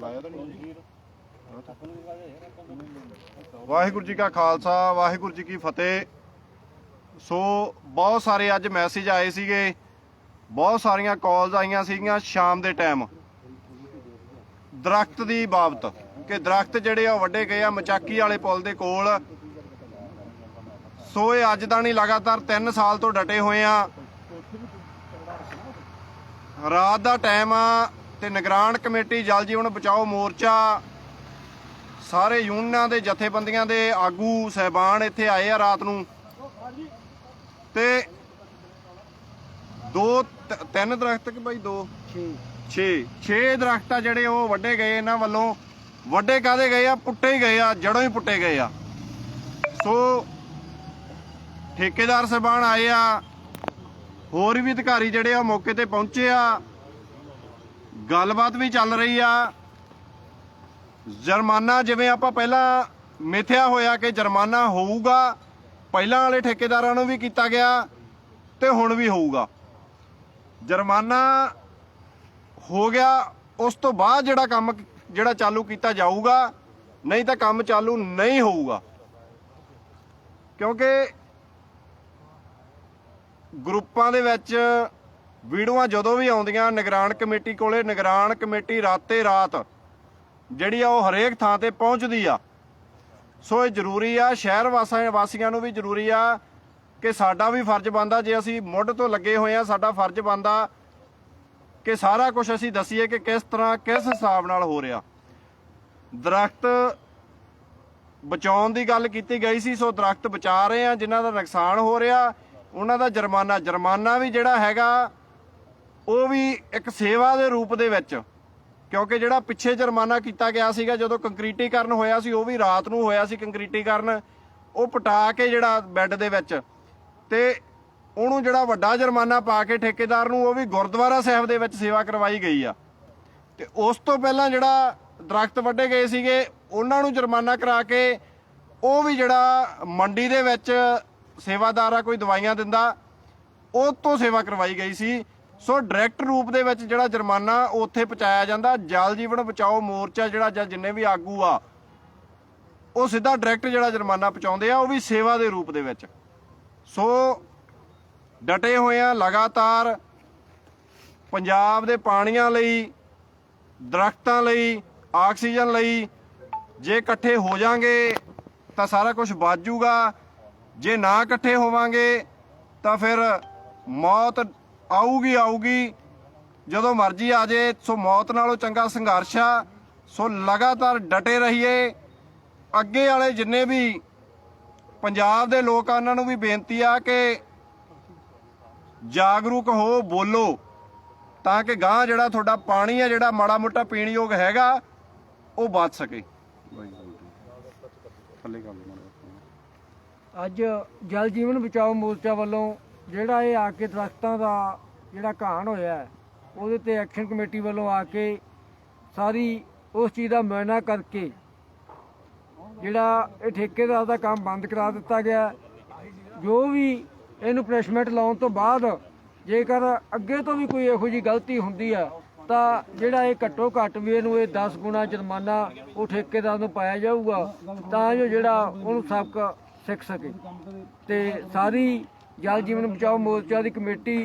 ਲਾਇਆ ਤਾਂ ਨਹੀਂ। ਵਾਹਿਗੁਰੂ ਜੀ ਕਾ ਖਾਲਸਾ, ਵਾਹਿਗੁਰੂ ਜੀ ਕੀ ਫਤਿਹ। ਸੋ ਬਹੁਤ ਸਾਰੇ ਅੱਜ ਮੈਸੇਜ ਆਏ ਸੀਗੇ। ਬਹੁਤ ਸਾਰੀਆਂ ਕਾਲਸ ਆਈਆਂ ਸੀਗੀਆਂ ਸ਼ਾਮ ਦੇ ਟਾਈਮ ਦਰਖਤ ਦੀ ਬਾਬਤ, ਕਿ ਦਰਖਤ ਜਿਹੜੇ ਆ ਉਹ ਵੱਡੇ ਗਏ ਆ ਮਚਾਕੀ ਵਾਲੇ ਪੁਲ ਦੇ ਕੋਲ। ਸੋ ਇਹ ਅੱਜ ਦਾ ਨਹੀਂ, ਲਗਾਤਾਰ 3 ਸਾਲ ਤੋਂ ਡਟੇ ਹੋਏ ਆ। ਰਾਤ ਦਾ ਟਾਈਮ ਆ। ਤੇ ਨਿਗਰਾਨ ਕਮੇਟੀ ਜਲ ਜੀਵਨ ਬਚਾਓ ਮੋਰਚਾ ਸਾਰੇ ਯੂਨੀਅਨਾਂ ਦੇ ਜਥੇਬੰਦੀਆਂ ਦੇ ਆਗੂ ਸਹਿਬਾਨ ਇੱਥੇ ਆਏ ਆ ਰਾਤ ਨੂੰ। ਤੇ ਦੋ ਤਿੰਨ ਦਰਖਤ ਕਿ ਬਾਈ ਦੋ? 6 6 ਦਰਖਤ ਆ ਜਿਹੜੇ ਉਹ ਵੱਡੇ ਗਏ ਇਹਨਾਂ ਵੱਲੋਂ। ਵੱਡੇ ਕਾਦੇ ਗਏ ਆ? ਪੁੱਟੇ ਹੀ ਗਏ ਆ ਜੜੋਂ ਹੀ ਪੁੱਟੇ ਗਏ ਆ। ਸੋ ਠੇਕੇਦਾਰ ਸਹਿਬਾਨ ਆਏ ਆ। ਹੋਰ ਵੀ ਅਧਿਕਾਰੀ ਜਿਹੜੇ ਆ ਮੌਕੇ ਤੇ ਪਹੁੰਚੇ ਆ। ਗੱਲਬਾਤ ਵੀ ਚੱਲ ਰਹੀ ਆ। ਜੁਰਮਾਨਾ ਜਿਵੇਂ ਆਪਾਂ ਪਹਿਲਾਂ ਮਿਥਿਆ ਹੋਇਆ ਕਿ ਜੁਰਮਾਨਾ ਹੋਊਗਾ, ਪਹਿਲਾਂ ਵਾਲੇ ਠੇਕੇਦਾਰਾਂ ਨੂੰ ਵੀ ਕੀਤਾ ਗਿਆ ਤੇ ਹੁਣ ਵੀ ਹੋਊਗਾ। ਜੁਰਮਾਨਾ ਹੋ ਗਿਆ, ਉਸ ਤੋਂ ਬਾਅਦ ਜਿਹੜਾ ਕੰਮ ਜਿਹੜਾ ਚਾਲੂ ਕੀਤਾ ਜਾਊਗਾ, ਨਹੀਂ ਤਾਂ ਕੰਮ ਚਾਲੂ ਨਹੀਂ ਹੋਊਗਾ। ਕਿਉਂਕਿ ਗਰੁੱਪਾਂ ਦੇ ਵਿੱਚ ਵੀਡੀਓਆਂ ਜਦੋਂ ਵੀ ਆਉਂਦੀਆਂ, ਨਿਗਰਾਨ ਕਮੇਟੀ ਕੋਲੇ, ਨਿਗਰਾਨ ਕਮੇਟੀ ਰਾਤੇ ਰਾਤ ਜਿਹੜੀ ਆ ਉਹ ਹਰੇਕ ਥਾਂ ਤੇ ਪਹੁੰਚਦੀ ਆ। ਸੋ ਇਹ ਜ਼ਰੂਰੀ ਆ, ਸ਼ਹਿਰ ਵਾਸੀਆਂ ਵਾਸੀਆਂ ਨੂੰ ਵੀ ਜ਼ਰੂਰੀ ਆ ਕਿ ਸਾਡਾ ਵੀ ਫਰਜ਼ ਬਣਦਾ, ਜੇ ਅਸੀਂ ਮੁੱਢ ਤੋਂ ਲੱਗੇ ਹੋਏ ਆ, ਸਾਡਾ ਫਰਜ਼ ਬਣਦਾ ਕਿ ਸਾਰਾ ਕੁਝ ਅਸੀਂ ਦਸੀਏ ਕਿ ਕਿਸ ਤਰ੍ਹਾਂ, ਕਿਸ ਹਿਸਾਬ ਨਾਲ ਹੋ ਰਿਹਾ। ਦਰਖਤ ਬਚਾਉਣ ਦੀ ਗੱਲ ਕੀਤੀ ਗਈ ਸੀ, ਸੋ ਦਰਖਤ ਬਚਾ ਰਹੇ ਆ, ਜਿਨ੍ਹਾਂ ਦਾ ਨੁਕਸਾਨ ਹੋ ਰਿਹਾ, ਉਹਨਾਂ ਦਾ ਜੁਰਮਾਨਾ ਜੁਰਮਾਨਾ ਵੀ ਜਿਹੜਾ ਹੈਗਾ ਉਹ ਵੀ ਇੱਕ ਸੇਵਾ ਦੇ ਰੂਪ ਦੇ ਵਿੱਚ, ਕਿਉਂਕਿ ਜਿਹੜਾ ਪਿੱਛੇ ਜੁਰਮਾਨਾ ਕੀਤਾ ਗਿਆ ਸੀਗਾ, ਜਦੋਂ ਕੰਕਰੀਟੀਕਰਨ ਹੋਇਆ ਸੀ, ਉਹ ਵੀ ਰਾਤ ਨੂੰ ਹੋਇਆ ਸੀ ਕੰਕਰੀਟੀਕਰਨ, ਉਹ ਪਟਾ ਕੇ ਜਿਹੜਾ ਬੈੱਡ ਦੇ ਵਿੱਚ ਤੇ ਉਹਨੂੰ ਜਿਹੜਾ ਵੱਡਾ ਜੁਰਮਾਨਾ ਪਾ ਕੇ ਠੇਕੇਦਾਰ ਨੂੰ, ਉਹ ਵੀ ਗੁਰਦੁਆਰਾ ਸਾਹਿਬ ਦੇ ਵਿੱਚ ਸੇਵਾ ਕਰਵਾਈ ਗਈ ਆ। ਤੇ ਉਸ ਤੋਂ ਪਹਿਲਾਂ ਜਿਹੜਾ ਦਰਖਤ ਵੱਢੇ ਗਏ ਸੀਗੇ, ਉਹਨਾਂ ਨੂੰ ਜੁਰਮਾਨਾ ਕਰਾ ਕੇ ਉਹ ਵੀ ਜਿਹੜਾ ਮੰਡੀ ਦੇ ਵਿੱਚ ਸੇਵਾਦਾਰ ਆ, ਕੋਈ ਦਵਾਈਆਂ ਦਿੰਦਾ, ਉਹ ਤੋਂ ਸੇਵਾ ਕਰਵਾਈ ਗਈ ਸੀ। ਸੋ ਡਾਇਰੈਕਟ ਰੂਪ ਦੇ ਵਿੱਚ ਜਿਹੜਾ ਜੁਰਮਾਨਾ ਉਹ ਉੱਥੇ ਪਹੁੰਚਾਇਆ ਜਾਂਦਾ, ਜਲ ਜੀਵਨ ਬਚਾਓ ਮੋਰਚਾ ਜਿਹੜਾ ਜਾਂ ਜਿੰਨੇ ਵੀ ਆਗੂ ਆ, ਉਹ ਸਿੱਧਾ ਡਾਇਰੈਕਟ ਜਿਹੜਾ ਜੁਰਮਾਨਾ ਪਹੁੰਚਾਉਂਦੇ ਆ, ਉਹ ਵੀ ਸੇਵਾ ਦੇ ਰੂਪ ਦੇ ਵਿੱਚ। ਸੋ ਡਟੇ ਹੋਏ ਆ ਲਗਾਤਾਰ ਪੰਜਾਬ ਦੇ ਪਾਣੀਆਂ ਲਈ, ਦਰਖਤਾਂ ਲਈ, ਆਕਸੀਜਨ ਲਈ, ਜੇ ਇਕੱਠੇ ਹੋ ਜਾਾਂਗੇ ਤਾਂ ਸਾਰਾ ਕੁਝ ਬਚ ਜਾਊਗਾ ਜੇ ਨਾ ਇਕੱਠੇ ਹੋਵਾਂਗੇ ਤਾਂ ਫਿਰ ਮੌਤ ਆਊਗੀ ਆਊਗੀ। ਜਦੋਂ ਮਰਜ਼ੀ ਆ ਜੇ, ਸੋ ਮੌਤ ਨਾਲੋਂ ਚੰਗਾ ਸੰਘਰਸ਼ ਆ। ਸੋ ਲਗਾਤਾਰ ਡਟੇ ਰਹੀਏ। ਅੱਗੇ ਵਾਲੇ ਜਿੰਨੇ ਵੀ ਪੰਜਾਬ ਦੇ ਲੋਕ ਆ, ਉਹਨਾਂ ਨੂੰ ਵੀ ਬੇਨਤੀ ਆ ਕਿ ਜਾਗਰੂਕ ਹੋ, ਬੋਲੋ। ਤਾਂ ਕਿ ਗਾਂ ਜਿਹੜਾ ਤੁਹਾਡਾ ਪਾਣੀ ਆ, ਜਿਹੜਾ ਮਾੜਾ ਮੋਟਾ ਪੀਣ ਯੋਗ ਹੈਗਾ, ਉਹ ਬਚ ਸਕੇ। ਅੱਜ ਜਲ ਜੀਵਨ ਬਚਾਓ ਮੋਰਚਾ ਵੱਲੋਂ ਜਿਹੜਾ ਇਹ ਆ ਕੇ ਦਰਖਤਾਂ ਦਾ ਜਿਹੜਾ ਘਾਣ ਹੋਇਆ ਉਹਦੇ ਤੇ ਐਕਸ਼ਨ ਕਮੇਟੀ ਵੱਲੋਂ ਆ ਕੇ ਸਾਰੀ ਉਸ ਚੀਜ਼ ਦਾ ਮੁਆਇਨਾ ਕਰਕੇ ਜਿਹੜਾ ਇਹ ਠੇਕੇਦਾਰ ਦਾ ਕੰਮ ਬੰਦ ਕਰਾ ਦਿੱਤਾ ਗਿਆ ਜੋ ਵੀ ਇਹਨੂੰ ਪਨਿਸ਼ਮੈਂਟ ਲਾਉਣ ਤੋਂ ਬਾਅਦ ਜੇਕਰ ਅੱਗੇ ਤੋਂ ਵੀ ਕੋਈ ਇਹੋ ਜੀ ਗਲਤੀ ਹੁੰਦੀ ਆ ਤਾਂ ਜਿਹੜਾ ਇਹ ਘੱਟੋ ਘੱਟ ਵੀ ਇਹਨੂੰ ਇਹ 10 ਗੁਣਾ ਜੁਰਮਾਨਾ ਉਹ ਠੇਕੇਦਾਰ ਨੂੰ ਪਾਇਆ ਜਾਊਗਾ, ਤਾਂ ਜੋ ਜਿਹੜਾ ਉਹਨੂੰ ਸਬਕ ਸਿੱਖ ਸਕੇ ਤੇ ਸਾਰੀ ਜਲ ਜੀਵਨ ਬਚਾਓ ਮੋਰਚਾ ਦੀ ਕਮੇਟੀ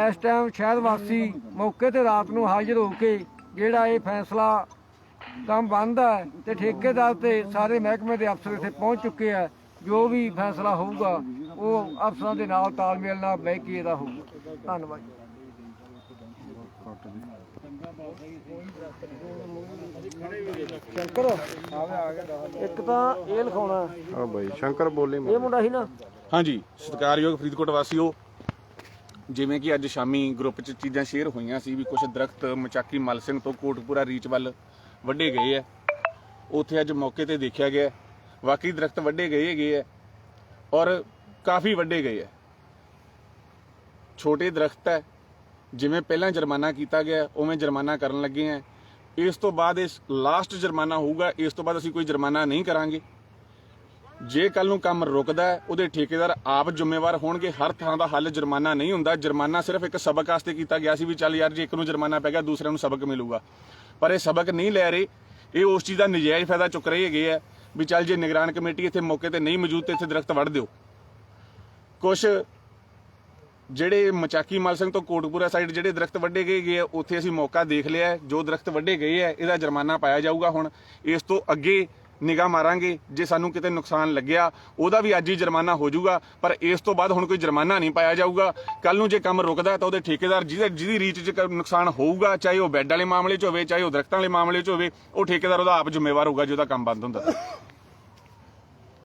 ਇਸ ਟਾਈਮ ਸ਼ਹਿਰ ਵਾਸੀ ਮੌਕੇ ਤੇ ਰਾਤ ਨੂੰ ਹਾਜ਼ਰ ਹੋ ਕੇ ਜਿਹੜਾ ਇਹ ਫੈਸਲਾ ਕੰਮ ਬੰਦ ਹੈ ਤੇ ਠੇਕੇਦਾਰ ਤੇ ਸਾਰੇ ਮਹਿਕਮੇ ਦੇ ਅਫਸਰ ਇੱਥੇ ਪਹੁੰਚ ਚੁੱਕੇ ਆ ਜੋ ਵੀ ਫੈਸਲਾ ਹੋਊਗਾ ਉਹ ਅਫਸਰਾਂ ਦੇ ਨਾਲ ਤਾਲਮੇਲ ਨਾਲ ਬਹਿ ਕੇ ਇਹਦਾ ਹੋਊਗਾ। ਧੰਨਵਾਦ ਸ਼ੰਕਰ ਇੱਕ ਤਾਂ ਇਹ ਲਿਖਾਉਣਾ। ਆ ਬਾਈ ਸ਼ੰਕਰ ਬੋਲੇ ਇਹ ਮੁੰਡਾ ਸੀ ਨਾ? ਹਾਂਜੀ, ਸਤਿਕਾਰਯੋਗ ਫਰੀਦਕੋਟ ਵਾਸੀਓ, ਜਿਵੇਂ ਕਿ ਅੱਜ ਸ਼ਾਮੀ ਗਰੁੱਪ 'ਚ ਚੀਜ਼ਾਂ ਸ਼ੇਅਰ ਹੋਈਆਂ ਸੀ ਵੀ ਕੁਝ ਦਰਖਤ ਮਚਾਕੀ ਮਲ ਸਿੰਘ ਤੋਂ ਕੋਟਪੂਰਾ ਰੀਚ ਵੱਲ ਵੱਡੇ ਗਏ ਆ। ਉੱਥੇ ਅੱਜ ਮੌਕੇ ਤੇ ਦੇਖਿਆ ਗਿਆ ਵਾਕਈ ਦਰਖਤ ਵੱਡੇ ਗਏ ਹੈਗੇ ਆ ਔਰ ਕਾਫੀ ਵੱਡੇ ਗਏ ਆ। ਛੋਟੇ ਦਰਖਤ ਹੈ, ਜਿਵੇਂ ਪਹਿਲਾਂ ਜੁਰਮਾਨਾ ਕੀਤਾ ਗਿਆ, ਉਵੇਂ ਜੁਰਮਾਨਾ ਕਰਨ ਲੱਗੇ ਆ। ਇਸ ਤੋਂ ਬਾਅਦ ਇਸ ਲਾਸਟ ਜੁਰਮਾਨਾ ਹੋਊਗਾ, ਇਸ ਤੋਂ ਬਾਅਦ ਅਸੀਂ ਕੋਈ ਜੁਰਮਾਨਾ ਨਹੀਂ ਕਰਾਂਗੇ। ਜੇ ਕੱਲ ਨੂੰ ਕੰਮ ਰੁਕਦਾ ਉਹਦੇ ਠੇਕੇਦਾਰ ਆਪ ਜ਼ਿੰਮੇਵਾਰ ਹੋਣਗੇ। ਹਰ ਥਾਂ ਦਾ ਹੱਲ ਜੁਰਮਾਨਾ ਨਹੀਂ ਹੁੰਦਾ। ਜੁਰਮਾਨਾ ਸਿਰਫ ਇੱਕ ਸਬਕ ਵਾਸਤੇ ਕੀਤਾ ਗਿਆ ਸੀ ਵੀ ਚੱਲ ਯਾਰ ਜੇ ਇੱਕ ਨੂੰ ਜੁਰਮਾਨਾ ਪੈ ਗਿਆ ਦੂਸਰੇ ਨੂੰ ਸਬਕ ਮਿਲੂਗਾ। ਪਰ ਇਹ ਸਬਕ ਨਹੀਂ ਲੈ ਰਹੇ। ਇਹ ਉਸ ਚੀਜ਼ ਦਾ ਨਜਾਇਜ਼ ਫਾਇਦਾ ਚੁੱਕ ਰਹੇ ਹੈਗੇ ਆ ਵੀ ਚੱਲ ਜੇ ਨਿਗਰਾਨ ਕਮੇਟੀ ਇੱਥੇ ਮੌਕੇ ਤੇ ਨਹੀਂ ਮੌਜੂਦ ਤੇ ਇੱਥੇ ਦਰਖਤ ਵੱਢ ਦਿਓ। ਕੁਝ ਜਿਹੜੇ ਮਚਾਕੀ ਮਲ ਸਿੰਘ ਤੋਂ ਕੋਟਪੂਰਾ ਸਾਈਡ ਜਿਹੜੇ ਦਰਖਤ ਵੱਢੇ ਗਏ ਗਏ ਆ, ਉੱਥੇ ਅਸੀਂ ਮੌਕਾ ਦੇਖ ਲਿਆ ਜੋ ਦਰਖਤ ਵੱਢੇ ਗਏ ਆ ਇਹਦਾ ਜੁਰਮਾਨਾ ਪਾਇਆ ਜਾਊਗਾ ਹੁਣ। ਇਸ ਤੋਂ ਅੱਗੇ ਨਿਗਾਹ ਮਾਰਾਂਗੇ, ਜੇ ਸਾਨੂੰ ਕਿਤੇ ਨੁਕਸਾਨ ਲੱਗਿਆ, ਉਹਦਾ ਵੀ ਅੱਜ ਹੀ ਜੁਰਮਾਨਾ ਹੋ ਜਾਊਗਾ, ਪਰ ਇਸ ਤੋਂ ਬਾਅਦ ਹੁਣ ਕੋਈ ਜੁਰਮਾਨਾ ਨਹੀਂ ਪਾਇਆ ਜਾਊਗਾ। ਕੱਲ ਨੂੰ ਜੇ ਕੰਮ ਰੁਕਦਾ ਤਾਂ ਉਹਦੇ ਠੇਕੇਦਾਰ ਜਿਹਦੇ, ਜਿਹਦੀ ਰੀਚ 'ਚ ਨੁਕਸਾਨ ਹੋਊਗਾ, ਚਾਹੇ ਉਹ ਬੈੱਡ ਵਾਲੇ ਮਾਮਲੇ 'ਚ ਹੋਵੇ, ਚਾਹੇ ਉਹ ਦਰਖਤਾਂ ਵਾਲੇ ਮਾਮਲੇ 'ਚ ਹੋਵੇ, ਉਹ ਠੇਕੇਦਾਰ ਉਹਦਾ ਆਪ ਜ਼ਿੰਮੇਵਾਰ ਹੋਊਗਾ ਜੇ ਉਹਦਾ ਕੰਮ ਬੰਦ ਹੁੰਦਾ।